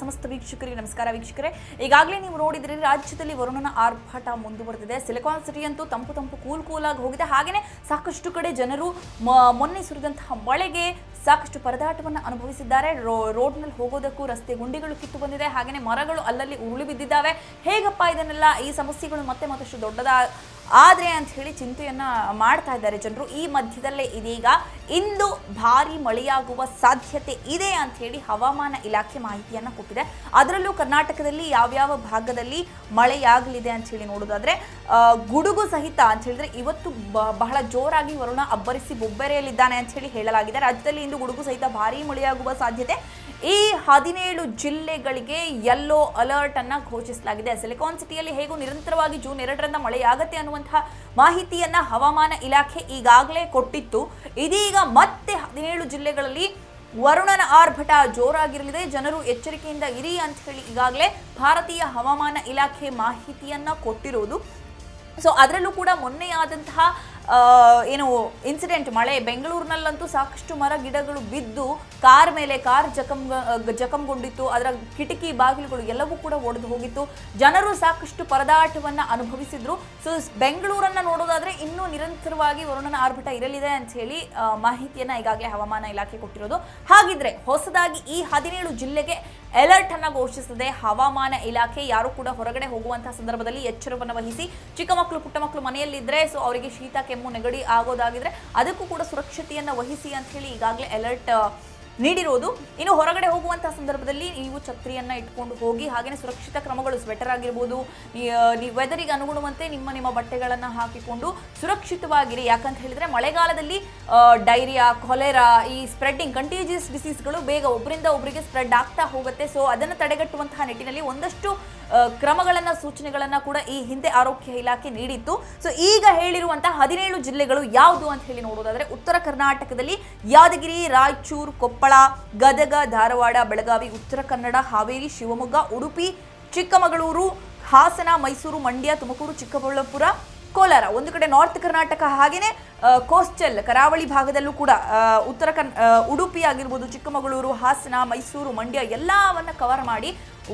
ಸಮಸ್ತ ವೀಕ್ಷಕರಿಗೆ ನಮಸ್ಕಾರ ವೀಕ್ಷಕರೇ. ಈಗಾಗಲೇ ನೀವು ನೋಡಿದ್ರೆ, ರಾಜ್ಯದಲ್ಲಿ ವರುಣನ ಆರ್ಭಟ ಮುಂದುವರೆದಿದೆ. ಸಿಲಿಕಾನ್ ಸಿಟಿ ಅಂತೂ ತಂಪು ತಂಪು ಕೂಲ್ ಕೂಲಾಗಿ ಹೋಗಿದೆ. ಹಾಗೆಯೇ ಸಾಕಷ್ಟು ಕಡೆ ಜನರು ಮೊನ್ನೆ ಸುರಿದಂತಹ ಮಳೆಗೆ ಸಾಕಷ್ಟು ಪರದಾಟವನ್ನು ಅನುಭವಿಸಿದ್ದಾರೆ. ರೋ, ರೋಡ್ನಲ್ಲಿ ಹೋಗೋದಕ್ಕೂ ರಸ್ತೆ ಗುಂಡಿಗಳು ಕಿತ್ತು ಬಂದಿದೆ. ಹಾಗೆಯೇ ಮರಗಳು ಅಲ್ಲಲ್ಲಿ ಉರುಳಿ ಬಿದ್ದಿದ್ದಾವೆ. ಹೇಗಪ್ಪ ಇದನ್ನೆಲ್ಲ, ಈ ಸಮಸ್ಯೆಗಳು ಮತ್ತೆ ಮತ್ತಷ್ಟು ದೊಡ್ಡದ ಆದ್ರೆ ಅಂತ ಹೇಳಿ ಚಿಂತೆಯನ್ನ ಮಾಡ್ತಾ ಇದ್ದಾರೆ ಜನರು. ಈ ಮಧ್ಯದಲ್ಲೇ ಇದೀಗ ಇಂದು ಭಾರಿ ಮಳೆಯಾಗುವ ಸಾಧ್ಯತೆ ಇದೆ ಅಂತ ಹೇಳಿ ಹವಾಮಾನ ಇಲಾಖೆ ಮಾಹಿತಿಯನ್ನು ಕೊಟ್ಟಿದೆ. ಅದರಲ್ಲೂ ಕರ್ನಾಟಕದಲ್ಲಿ ಯಾವ್ಯಾವ ಭಾಗದಲ್ಲಿ ಮಳೆಯಾಗಲಿದೆ ಅಂತ ಹೇಳಿ ನೋಡೋದಾದ್ರೆ ಗುಡುಗು ಸಹಿತ ಅಂತ ಹೇಳಿದ್ರೆ ಇವತ್ತು ಬಹಳ ಜೋರಾಗಿ ವರುಣ ಅಬ್ಬರಿಸಿ ಬೊಬ್ಬೆರೆಯಲ್ಲಿದ್ದಾನೆ ಅಂತ ಹೇಳಿ ಹೇಳಲಾಗಿದೆ. ರಾಜ್ಯದಲ್ಲಿ ಇಂದು ಗುಡುಗು ಸಹಿತ ಭಾರಿ ಮಳೆಯಾಗುವ ಸಾಧ್ಯತೆ ಈ ಹದಿನೇಳು ಜಿಲ್ಲೆಗಳಿಗೆ ಯೆಲ್ಲೋ ಅಲರ್ಟ್ ಅನ್ನ ಘೋಷಿಸಲಾಗಿದೆ. ಸಿಲಿಕಾನ್ ಸಿಟಿಯಲ್ಲಿ ಹೇಗೂ ನಿರಂತರವಾಗಿ ಜೂನ್ ಎರಡರಿಂದ ಮಳೆಯಾಗತ್ತೆ ಅನ್ನುವಂತಹ ಮಾಹಿತಿಯನ್ನ ಹವಾಮಾನ ಇಲಾಖೆ ಈಗಾಗಲೇ ಕೊಟ್ಟಿತ್ತು. ಇದೀಗ ಮತ್ತೆ ಹದಿನೇಳು ಜಿಲ್ಲೆಗಳಲ್ಲಿ ವರುಣನ ಆರ್ಭಟ ಜೋರಾಗಿರಲಿದೆ. ಜನರು ಎಚ್ಚರಿಕೆಯಿಂದ ಇರಿ ಅಂತ ಹೇಳಿ ಈಗಾಗಲೇ ಭಾರತೀಯ ಹವಾಮಾನ ಇಲಾಖೆ ಮಾಹಿತಿಯನ್ನ ಕೊಟ್ಟಿರೋದು. ಸೊ ಅದರಲ್ಲೂ ಕೂಡ ಮೊನ್ನೆ ಆದಂತಹ ಆ, ಏನು ಇನ್ಸಿಡೆಂಟ್ ಮಳೆ, ಬೆಂಗಳೂರಿನಲ್ಲಂತೂ ಸಾಕಷ್ಟು ಮರ, ಗಿಡಗಳು ಬಿದ್ದು ಕಾರ್ ಮೇಲೆ ಕಾರ್ ಜಖಮ್ ಜಖಮ್ಗೊಂಡಿತ್ತು ಅದರ ಕಿಟಕಿ, ಬಾಗಿಲುಗಳು ಎಲ್ಲವೂ ಕೂಡ ಒಡೆದು ಹೋಗಿತ್ತು. ಜನರು ಸಾಕಷ್ಟು ಪರದಾಟವನ್ನು ಅನುಭವಿಸಿದ್ರು. ಸೊ ಬೆಂಗಳೂರನ್ನು ನೋಡೋದಾದ್ರೆ ಇನ್ನೂ ನಿರಂತರವಾಗಿ ವರುಣನ ಆರ್ಭಟ ಇರಲಿದೆ ಅಂತ ಹೇಳಿ ಮಾಹಿತಿಯನ್ನ ಈಗಾಗಲೇ ಹವಾಮಾನ ಇಲಾಖೆ ಕೊಟ್ಟಿರೋದು. ಹಾಗಿದ್ರೆ ಹೊಸದಾಗಿ ಈ ಹದಿನೇಳು ಜಿಲ್ಲೆಗೆ ಅಲರ್ಟ್ ಅನ್ನ ಘೋಷಿಸಿದೆ ಹವಾಮಾನ ಇಲಾಖೆ ಯಾರು ಕೂಡ ಹೊರಗಡೆ ಹೋಗುವಂತಹ ಸಂದರ್ಭದಲ್ಲಿ ಎಚ್ಚರವನ್ನು ವಹಿಸಿ, ಚಿಕ್ಕ ಮಕ್ಕಳು, ಪುಟ್ಟ ಮಕ್ಕಳು ಮನೆಯಲ್ಲಿದ್ರೆ ಸೊ ಅವರಿಗೆ ಶೀತ, ಕೆಮ್ಮು, ನೆಗಡಿ ಆಗೋದಾಗಿದ್ರೆ ಅದಕ್ಕೂ ಕೂಡ ಸುರಕ್ಷತೆಯನ್ನು ವಹಿಸಿ ಅಂತ ಹೇಳಿ ಈಗಾಗಲೇ ಅಲರ್ಟ್ ನೀಡಿರೋದು ಇನ್ನು ಹೊರಗಡೆ ಹೋಗುವಂತಹ ಸಂದರ್ಭದಲ್ಲಿ ನೀವು ಛತ್ರಿಯನ್ನ ಇಟ್ಕೊಂಡು ಹೋಗಿ ಹಾಗೆಯೇ ಸುರಕ್ಷಿತ ಕ್ರಮಗಳು ಸ್ವೆಟರ್ ಆಗಿರ್ಬೋದು ನೀವು ವೆದರಿಗೆ ಅನುಗುಣವಂತೆ ನಿಮ್ಮ ನಿಮ್ಮ ಬಟ್ಟೆಗಳನ್ನು ಹಾಕಿಕೊಂಡು ಸುರಕ್ಷಿತವಾಗಿರಿ. ಯಾಕಂತ ಹೇಳಿದ್ರೆ ಮಳೆಗಾಲದಲ್ಲಿ ಡೈರಿಯಾ ಕೊಲೆರಾ ಈ ಸ್ಪ್ರೆಡ್ಡಿಂಗ್ ಕಂಟೀಜಿಯಸ್ ಡಿಸೀಸ್ಗಳು ಬೇಗ ಒಬ್ಬರಿಂದ ಒಬ್ಬರಿಗೆ ಸ್ಪ್ರೆಡ್ ಆಗ್ತಾ ಹೋಗುತ್ತೆ. ಸೊ ಅದನ್ನು ತಡೆಗಟ್ಟುವಂತಹ ನಿಟ್ಟಿನಲ್ಲಿ ಒಂದಷ್ಟು ಕ್ರಮಗಳನ್ನ, ಸೂಚನೆಗಳನ್ನ ಕೂಡ ಈ ಹಿಂದೆ ಆರೋಗ್ಯ ಇಲಾಖೆ ನೀಡಿತ್ತು. ಸೊ ಈಗ ಹೇಳಿರುವಂತಹ ಹದಿನೇಳು ಜಿಲ್ಲೆಗಳು ಯಾವುದು ಅಂತ ಹೇಳಿ ನೋಡೋದಾದ್ರೆ, ಉತ್ತರ ಕರ್ನಾಟಕದಲ್ಲಿ ಯಾದಗಿರಿ, ರಾಯಚೂರು, ಕೊಪ್ಪಳ ಗದಗ, ಧಾರವಾಡ, ಬೆಳಗಾವಿ, ಉತ್ತರ ಕನ್ನಡ, ಹಾವೇರಿ, ಶಿವಮೊಗ್ಗ, ಉಡುಪಿ, ಚಿಕ್ಕಮಗಳೂರು, ಹಾಸನ, ಮೈಸೂರು, ಮಂಡ್ಯ, ತುಮಕೂರು, ಚಿಕ್ಕಬಳ್ಳಾಪುರ, ಕೋಲಾರ. ಒಂದು ಕಡೆ ನಾರ್ತ್ ಕರ್ನಾಟಕ ಹಾಗೇನೆ ಕೋಸ್ಟಲ್, ಕರಾವಳಿ ಭಾಗದಲ್ಲೂ ಕೂಡ ಉತ್ತರ ಕನ್ ಉಡುಪಿ ಆಗಿರ್ಬೋದು, ಚಿಕ್ಕಮಗಳೂರು, ಹಾಸನ, ಮೈಸೂರು, ಮಂಡ್ಯ ಎಲ್ಲವನ್ನ ಕವರ್ ಮಾಡಿ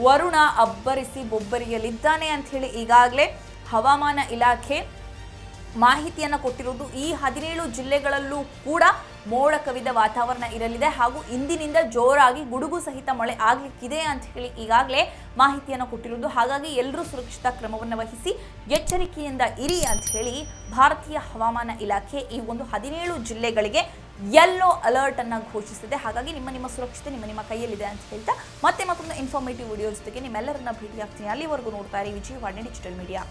ವರುಣ ಅಬ್ಬರಿಸಿ ಬೊಬ್ಬರಿಯಲ್ಲಿದ್ದಾನೆ ಅಂತ ಹೇಳಿ ಈಗಾಗಲೇ ಹವಾಮಾನ ಇಲಾಖೆ ಮಾಹಿತಿಯನ್ನು ಕೊಟ್ಟಿರುವುದು ಈ ಹದಿನೇಳು ಜಿಲ್ಲೆಗಳಲ್ಲೂ ಕೂಡ ಮೋಡ ಕವಿದ ವಾತಾವರಣ ಇರಲಿದೆ ಹಾಗೂ ಇಂದಿನಿಂದ ಜೋರಾಗಿ ಗುಡುಗು ಸಹಿತ ಮಳೆ ಆಗಲಿಕ್ಕಿದೆ ಅಂತ ಹೇಳಿ ಈಗಾಗಲೇ ಮಾಹಿತಿಯನ್ನು ಕೊಟ್ಟಿರುವುದು. ಹಾಗಾಗಿ ಎಲ್ಲರೂ ಸುರಕ್ಷಿತ ಕ್ರಮವನ್ನು ವಹಿಸಿ ಎಚ್ಚರಿಕೆಯಿಂದ ಇರಿ ಅಂತ ಹೇಳಿ ಭಾರತೀಯ ಹವಾಮಾನ ಇಲಾಖೆ ಈ ಒಂದು ಹದಿನೇಳು ಜಿಲ್ಲೆಗಳಿಗೆ ಯೆಲ್ಲೋ ಅಲರ್ಟ್ ಅನ್ನು ಘೋಷಿಸಿದೆ. ಹಾಗಾಗಿ ನಿಮ್ಮ ನಿಮ್ಮ ಸುರಕ್ಷತೆ ನಿಮ್ಮ ನಿಮ್ಮ ಕೈಯಲ್ಲಿದೆ ಅಂತ ಹೇಳ್ತಾ ಮತ್ತೆ ಮತ್ತೊಂದು ಇನ್ಫಾರ್ಮೇಟಿವ್ ವಿಡಿಯೋ ಜೊತೆಗೆ ನಿಮ್ಮೆಲ್ಲರನ್ನ ಭೇಟಿಯಾಗ್ತೀನಿ. ಅಲ್ಲಿವರೆಗೂ ನೋಡ್ತಾ ಇರಿ ವಿಜಯವಾಣಿ ಡಿಜಿಟಲ್ ಮೀಡಿಯಾ